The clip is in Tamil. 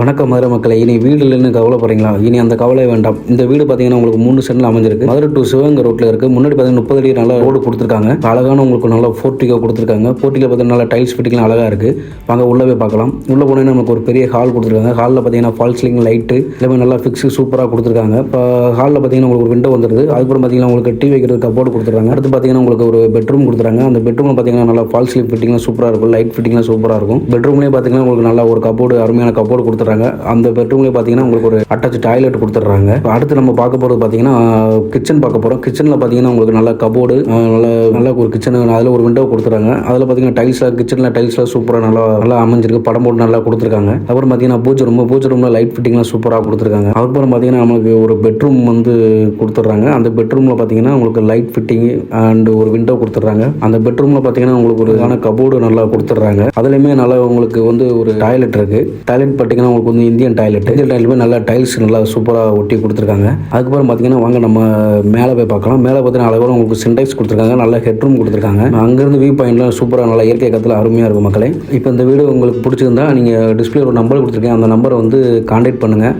வணக்கம் மதுரை மக்களை இனி வீடு இல்லைன்னு கவலைப்படுறீங்களா? இனி அந்த கவலை வேண்டாம். இந்த வீடு பார்த்தீங்கன்னா உங்களுக்கு மூணு சென்டில் அமைஞ்சிருக்கு. மதுரை டு சிவகங்கை ரோட்டில் இருக்கு. முன்னாடி பார்த்தீங்கன்னா முப்பது அடி நல்ல ரோடு கொடுத்துருக்காங்க. அழகான உங்களுக்கு நல்ல போர்ட்டிகோ கொடுத்துருக்காங்க. போர்ட்டிகோ பார்த்தீங்கன்னா நல்லா டைல்ஸ் ஃபிட்டிங்லாம் அழகாக இருக்கு. வாங்க உள்ளே போய் பார்க்கலாம். உள்ள போனேன்னா நமக்கு ஒரு பெரிய ஹால் கொடுத்துருக்காங்க. ஹாலில் பார்த்தீங்கன்னா ஃபால்ஸ்லிங் லைட்டு எல்லாமே நல்லா ஃபிக்ஸு சூப்பராக கொடுத்துருக்காங்க. இப்போ ஹாலில் பார்த்தீங்கன்னா உங்களுக்கு ஒரு விண்டோ வந்துருது. அதுக்கப்புறம் பார்த்தீங்கன்னா உங்களுக்கு டிவி வைக்கிறது கப்போர்டு கொடுத்துருக்காங்க. அடுத்து பார்த்தீங்கன்னா உங்களுக்கு ஒரு பெட்ரூம் கொடுத்துருக்காங்க. அந்த பெட்ரூமில் பார்த்தீங்கன்னா நல்லா ஃபால்ஸ்லிங் ஃபிட்டிங்லாம் சூப்பராக இருக்கும். லைட் ஃபிட்டிங்லாம் சூப்பராக இருக்கும். பெட்ரூம்லேயே பார்த்தீங்கன்னா உங்களுக்கு நல்லா ஒரு கப்போர்டு அருமையான கப்போர்டு கொடுத்துட்றாங்க அந்த பெட்ரூம்லேயே பார்த்தீங்கன்னா உங்களுக்கு ஒரு அட்டாச் டாய்லெட் கொடுத்துட்றாங்க. அடுத்து நம்ம பார்க்க போகிறது பார்த்தீங்கன்னா கிச்சன் பார்க்க போகிறோம் கிச்சனில் பார்த்தீங்கன்னா உங்களுக்கு நல்ல கபோர்டு நல்ல நல்ல ஒரு கிச்சன் அதில் ஒரு விண்டோ கொடுத்துறாங்க அதில் பார்த்தீங்கன்னா டைல்ஸ்லாம் கிச்சனில் டைல்ஸ்லாம் சூப்பராக நல்லா நல்லா அமைஞ்சிருக்கு. படம் போட்டு நல்லா கொடுத்துருக்காங்க. அப்புறம் பார்த்தீங்கன்னா பூஜை ரூம் பூஜை ரூமில் லைட் ஃபிட்டிங்லாம் சூப்பராக கொடுத்துருக்காங்க. அதுக்கப்புறம் பார்த்தீங்கன்னா நமக்கு ஒரு பெட்ரூம் வந்து கொடுத்துட்றாங்க. அந்த பெட்ரூமில் பார்த்தீங்கன்னா உங்களுக்கு லைட் ஃபிட்டிங் அண்ட் ஒரு விண்டோ கொடுத்துட்றாங்க. அந்த பெட்ரூமில் பார்த்தீங்கன்னா உங்களுக்கு ஒரு கபோர்டு நல்லா கொடுத்துட்றாங்க. அதுலேயுமே நல்லா உங்களுக்கு வந்து ஒரு டாய்லெட் இருக்கு. டாய்லெட் பார்த்தீங்கன்னா உங்களுக்கு வந்து இந்தியன் டாய்லெட் இந்தியன் டாய்லெட்டுமே நல்லா டைல்ஸ் நல்லா சூப்பராக ஒட்டி கொடுத்துருக்காங்க. அதுக்கப்புறம் பார்த்தீங்கன்னா வாங்க நம்ம மேலே போய் பார்க்கலாம். மேலே பார்த்தீங்கன்னா அளவில் உங்களுக்கு சின்டெக்ஸ் கொடுத்துருக்காங்க. நல்ல ஹெட்ரூம் கொடுத்துருக்காங்க. அங்கேருந்து வியூ பாயிண்ட்லாம் சூப்பராக நல்லா இயற்கை கத்தில் அருமையாக இருக்கும் மக்களே. இப்போ இந்த வீடு உங்களுக்கு பிடிச்சிருந்தா நீங்கள் டிஸ்பிளே ஒரு நம்பர் கொடுத்துருக்கேன். அந்த நம்பரை வந்து காண்டாக்ட் பண்ணுங்கள்